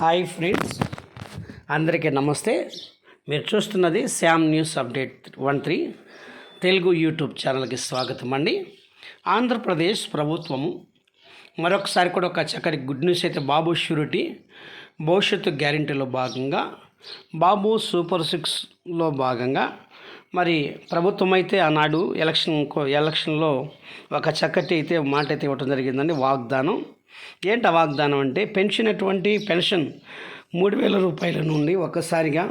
Hi friends. అందరికీ నమస్తే. మీరు చూస్తున్నది Sam news update one three. Telugu YouTube ఛానల్కి స్వాగతం అండి. ఆంధ్రప్రదేశ్ ప్రభుత్వము మరొకసారి కూడా ఒక చక్కటి గుడ్ న్యూస్ అయితే బాబు షూరిటీ భవిష్యత్తు గ్యారంటీలో భాగంగా బాబు సూపర్ సిక్స్లో భాగంగా మరి ప్రభుత్వం అయితే ఆనాడు ఎలక్షన్ ఎలక్షన్లో ఒక చక్కటి అయితే మాట అయితే ఇవ్వటం జరిగిందండి వాగ్దానం. ఏంట వాగ్దానం అంటే పెన్షన్ అటువంటి పెన్షన్ మూడు వేల రూపాయల నుండి ఒక్కసారిగా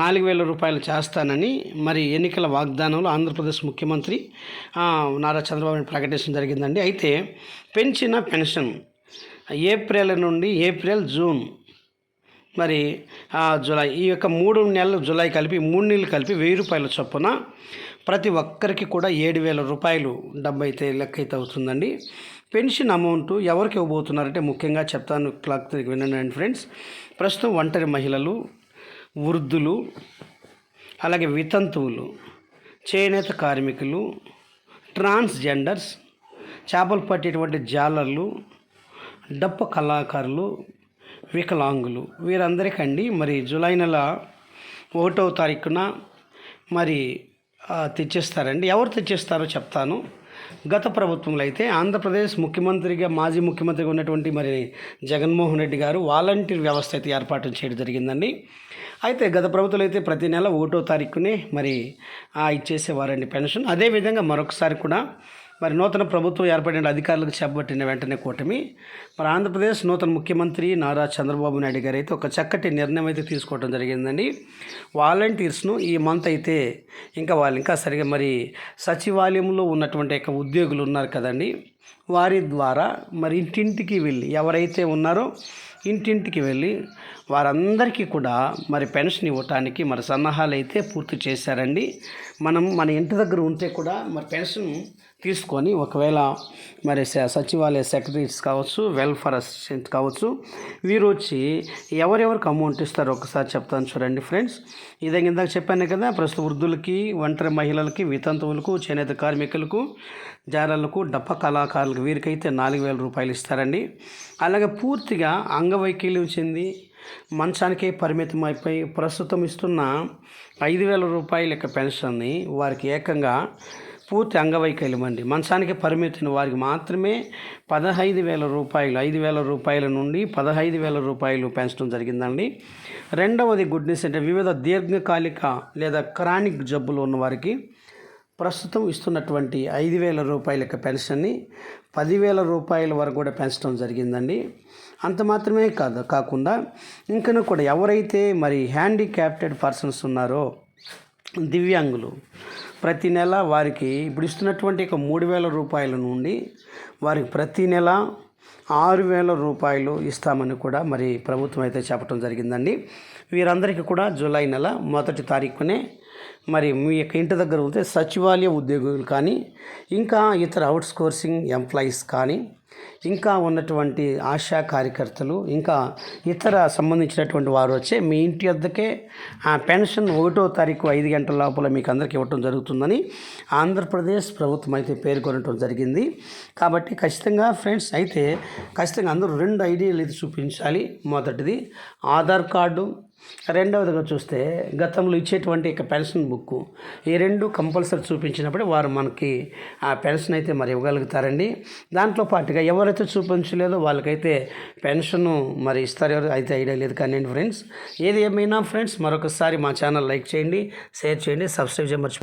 నాలుగు వేల రూపాయలు చేస్తానని మరి ఎన్నికల వాగ్దానంలో ఆంధ్రప్రదేశ్ ముఖ్యమంత్రి నారా చంద్రబాబు నాయుడు ప్రకటించడం జరిగిందండి. అయితే పెంచిన పెన్షన్ ఏప్రిల్ నుండి ఏప్రిల్ జూన్ మరి జులై ఈ యొక్క మూడు నెలలు జులై కలిపి మూడు నెలలు కలిపి వెయ్యి రూపాయల చొప్పున ప్రతి ఒక్కరికి కూడా ఏడు వేల రూపాయలు డబ్బు అయితే లెక్క అయితే అవుతుందండి. పెన్షన్ అమౌంట్ ఎవరికి ఇవ్వబోతున్నారంటే ముఖ్యంగా చెప్తాను క్లాక్ వినండి ఫ్రెండ్స్. ప్రస్తుతం ఒంటరి మహిళలు వృద్ధులు అలాగే వితంతువులు చేనేత కార్మికులు ట్రాన్స్జెండర్స్ చేపలు పట్టేటువంటి జాలర్లు డప్ప కళాకారులు వికలాంగులు. వీరందరికండి మరి జూలై నెల ఒకటో తారీఖున మరి తెచ్చేస్తారండి తెచ్చిస్తారండి. ఎవరు తెచ్చిస్తారో చెప్తాను. గత ప్రభుత్వంలో అయితే ఆంధ్రప్రదేశ్ ముఖ్యమంత్రిగా మాజీ ముఖ్యమంత్రిగా ఉన్నటువంటి మరి జగన్మోహన్ రెడ్డి గారు వాలంటీర్ వ్యవస్థ అయితే ఏర్పాటు చేయడం జరిగిందండి. అయితే గత ప్రభుత్వంలో అయితే ప్రతి నెల ఒకటో తారీఖునే మరి ఇచ్చేసేవారండి పెన్షన్. అదేవిధంగా మరొకసారి కూడా మరి నూతన ప్రభుత్వం ఏర్పడిన అధికారులకు చేపట్టిన వెంటనే కూటమి. మరి ఆంధ్రప్రదేశ్ నూతన ముఖ్యమంత్రి నారా చంద్రబాబు నాయుడు గారు అయితే ఒక చక్కటి నిర్ణయం అయితే తీసుకోవడం జరిగిందండి. వాలంటీర్స్ను ఈ మంత్ అయితే ఇంకా వాళ్ళు ఇంకా సరిగా మరి సచివాలయంలో ఉన్నటువంటి యొక్క ఉద్యోగులు ఉన్నారు కదండి. వారి ద్వారా మరి ఇంటింటికి వెళ్ళి ఎవరైతే ఉన్నారో ఇంటింటికి వెళ్ళి వారందరికీ కూడా మరి పెన్షన్ ఇవ్వటానికి మరి సన్నాహాలు అయితే పూర్తి చేశారండి. మనం మన ఇంటి దగ్గర ఉంటే కూడా మరి పెన్షన్ తీసుకొని ఒకవేళ మరి స- సచివాలయ సెక్రటరీస్ కావచ్చు వెల్ఫేర్ అసిస్టెంట్ కావచ్చు వీరు వచ్చి ఎవరెవరికి అమౌంట్ ఇస్తారో ఒకసారి చెప్తాను చూడండి ఫ్రెండ్స్. ఇదే ఇందాక చెప్పాను కదా ప్రస్తుత వృద్ధులకి ఒంటరి మహిళలకి వితంతువులకు చేనేత కార్మికులకు జాలర్లకు డప్ప కళాకారులకు వీరికైతే నాలుగు వేల రూపాయలు ఇస్తారండి. అలాగే పూర్తిగా అంగవైకల్యం చెంది మంచానికే పరిమితం అయిపోయి ప్రస్తుతం ఇస్తున్న ఐదు వేల రూపాయల యొక్క పెన్షన్ని వారికి ఏకంగా పూర్తి అంగవైకల్యం అండి. మంచానికి పరిమితిని వారికి మాత్రమే పదహైదు వేల రూపాయలు ఐదు వేల రూపాయల నుండి పదహైదు వేల రూపాయలు పెంచడం జరిగిందండి. రెండవది గుడ్ న్యూస్ అంటే వివిధ దీర్ఘకాలిక లేదా క్రానిక్ జబ్బులు ఉన్న వారికి ప్రస్తుతం ఇస్తున్నటువంటి ఐదు వేల రూపాయల యొక్క పెన్షన్ని పదివేల రూపాయల వరకు కూడా పెంచడం జరిగిందండి. అంత మాత్రమే కాదు కాకుండా ఇంకనూ కూడా ఎవరైతే మరి హ్యాండిక్యాప్టెడ్ పర్సన్స్ ఉన్నారో దివ్యాంగులు ప్రతి నెల వారికి ఇప్పుడు ఇస్తున్నటువంటి ఒక మూడు వేల రూపాయల నుండి వారికి ప్రతి నెల ఆరు వేల రూపాయలు ఇస్తామని కూడా మరి ప్రభుత్వం అయితే చెప్పడం జరిగిందండి. వీరందరికీ కూడా జూలై నెల మొదటి తారీఖునే మరి మీ యొక్క ఇంటి దగ్గర ఉంటే సచివాలయ ఉద్యోగులు కానీ ఇంకా ఇతర అవుట్సోర్సింగ్ ఎంప్లాయీస్ కానీ ఇంకా ఉన్నటువంటి ఆశా కార్యకర్తలు ఇంకా ఇతర సంబంధించినటువంటి వారు వచ్చే మీ ఇంటి వద్దకే ఆ పెన్షన్ ఒకటో తారీఖు ఐదు గంటల లోపల మీకు అందరికీ ఇవ్వటం జరుగుతుందని ఆంధ్రప్రదేశ్ ప్రభుత్వం అయితే పేర్కొనటం జరిగింది. కాబట్టి ఖచ్చితంగా ఫ్రెండ్స్ అయితే ఖచ్చితంగా అందరూ రెండు ఐడియాలు అయితే చూపించాలి. మొదటిది ఆధార్ కార్డు. రెండవదిగా చూస్తే గతంలో ఇచ్చేటువంటి ఇక పెన్షన్ బుక్ ఈ రెండు కంపల్సరీ చూపించినప్పుడు వారు మనకి ఆ పెన్షన్ అయితే మరి ఇవ్వగలుగుతారండి. దాంట్లో పాటుగా ఎవరైతే చూపించలేదో వాళ్ళకైతే పెన్షన్ మరి ఇస్తారు ఎవరు అయితే ఐడియా లేదు. కానీ ఫ్రెండ్స్ ఏది ఏమైనా ఫ్రెండ్స్ మరొకసారి మా ఛానల్ లైక్ చేయండి షేర్ చేయండి సబ్స్క్రైబ్ చేయమర్చి